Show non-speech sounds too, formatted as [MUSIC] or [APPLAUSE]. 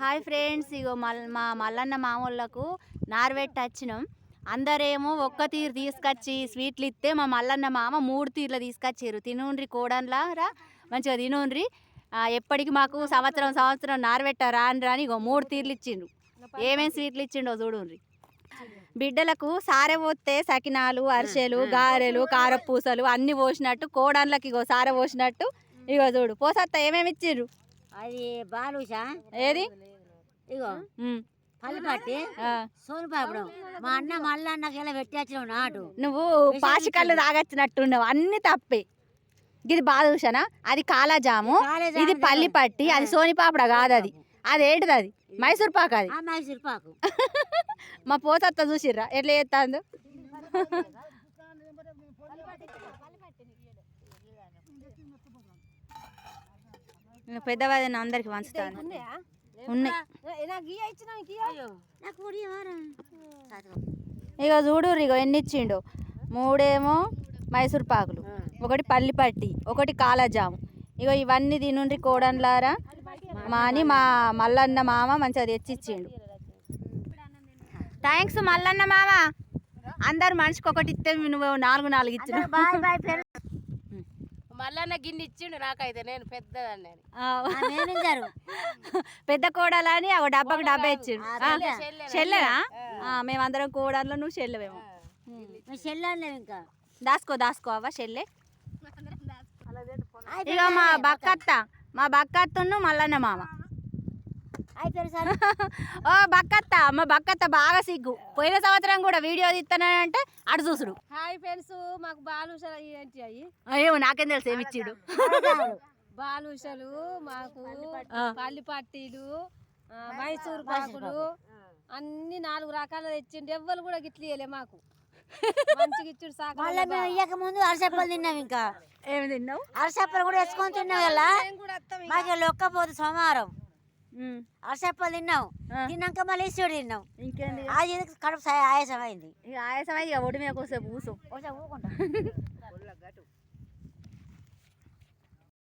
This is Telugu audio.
హాయ్ ఫ్రెండ్స్ ఇగో మల్ మా మల్లన్న మామూళ్ళకు నార్వెట్ వచ్చినాం అందరేమో ఒక్క తీరు తీసుకొచ్చి స్వీట్లు ఇస్తే మా మల్లన్న మామ మూడు తీర్లు తీసుకొచ్చారు తినుండ్రి కోడన్లా రా మంచిగా తినుండ్రి. ఎప్పటికి మాకు సంవత్సరం సంవత్సరం నార్వెట్ట రాని రాని ఇగో మూడు తీర్లు ఇచ్చిండు ఏమేం స్వీట్లు ఇచ్చిండో చూడుండ్రి. బిడ్డలకు సారె పోస్తే సకినాలు అరిసెలు గారెలు కారపూసలు అన్ని పోసినట్టు కోడన్లకి ఇగో సారె పోసినట్టు ఇగో చూడు. పోసత్త ఏమేమి ఇచ్చిండ్రు? అది బాలుషా. ఏది? ఇగో ఉమ్, పల్లిపట్టి ఆ. సోనిపాపడం మా అన్న మళ్ళీ అన్నకి ఇలా పెట్టేచ్చినావు నాటు నువ్వు పాచికళ్ళు తాగొచ్చినట్టున్నావు. అన్ని తప్పే. ఇది బాదుషనా అది కాలాజాము. ఇది పల్లి పట్టి అది సోనిపాపడ కాదు అది. అది ఏంటిది అది? మైసూర్ పాక్ అది. ఆ మైసూర్ పాకు. [LAUGHS] మా పోసత్త చూసిర్రా? ఎట్లా చేస్తాందో [LAUGHS] [LAUGHS] పెద్దవాదిని అందరికి పంచుతాను ఉన్నాయి. ఇక చూడు ఇగో ఎన్ని ఇచ్చిండు మూడేమో మైసూర్ పాకులు ఒకటి పల్లి పట్టి ఒకటి కాలాజాము. ఇగో ఇవన్నీ తినుండ్రి కోడన్లారా. మా అని మా మల్లన్న మామ మంచిగా తెచ్చి ఇచ్చిండు థ్యాంక్స్ మల్లన్న మామ. అందరు మనిషికి ఒకటి ఇస్తే నువ్వు నాలుగు నాలుగు ఇచ్చిన మళ్ళా గిన్నె ఇచ్చిండు నాకైతే నేను పెద్దదాన్ని [LAUGHS] పెద్ద కోడలని ఒక డబ్బాకి డబ్బా ఇచ్చిండు. చెల్లెనా ఆ, మేమందరం కోడన్లో నువ్వు చెల్లెవేమో. మీ చెల్లెళ్ళేవు ఇంకా. దాసుకో దాసుకో అవ్వ చెల్లె. ఇక మా బక్కత్త మా బక్కత్తను మల్లన్న మామ. [LAUGHS] ఓ బక్కత్త మా బక్కత్త బాగా సిగ్గు. పోయిన సంవత్సరం కూడా వీడియో తీస్తానంటే అటు చూసుడు. హాయ్ ఫ్రెండ్స్ మాకు బాలుషలు ఏంటి అయ్యి? ఏమో నాకేం తెలుసు ఏమి ఇచ్చిడు? బాలుషలు మాకు. పల్లి పట్టీలు. మైసూర్ పాకులు అన్ని నాలుగు రకాలు తెచ్చిండు. ఎవ్వరు కూడా గిట్ల ఇయ్యలే మాకు. [LAUGHS] మంచిగా ఇచ్చిండు మళ్ళీ సాక మేము ఇయ్యక ముందు అరసప్పలు తిన్నాం ఇంకా. ఏమి తిన్నావు? అరసప్పలు కూడా వేసుకొని తిన్నాం కదా. మాకు లొక్కపోదు సోమవారం. అరసప్పలు తిన్నాం ఆ. తిన్నాక మళ్ళీ ఇసుడు తిన్నాం ఇంకేంది అది కడుపు ఆయాసం అయింది ఇక ఆయాసం ఇక ఒడి మీద కోసేపు కూసు కొంచెం ఊరుకుంటా. [LAUGHS]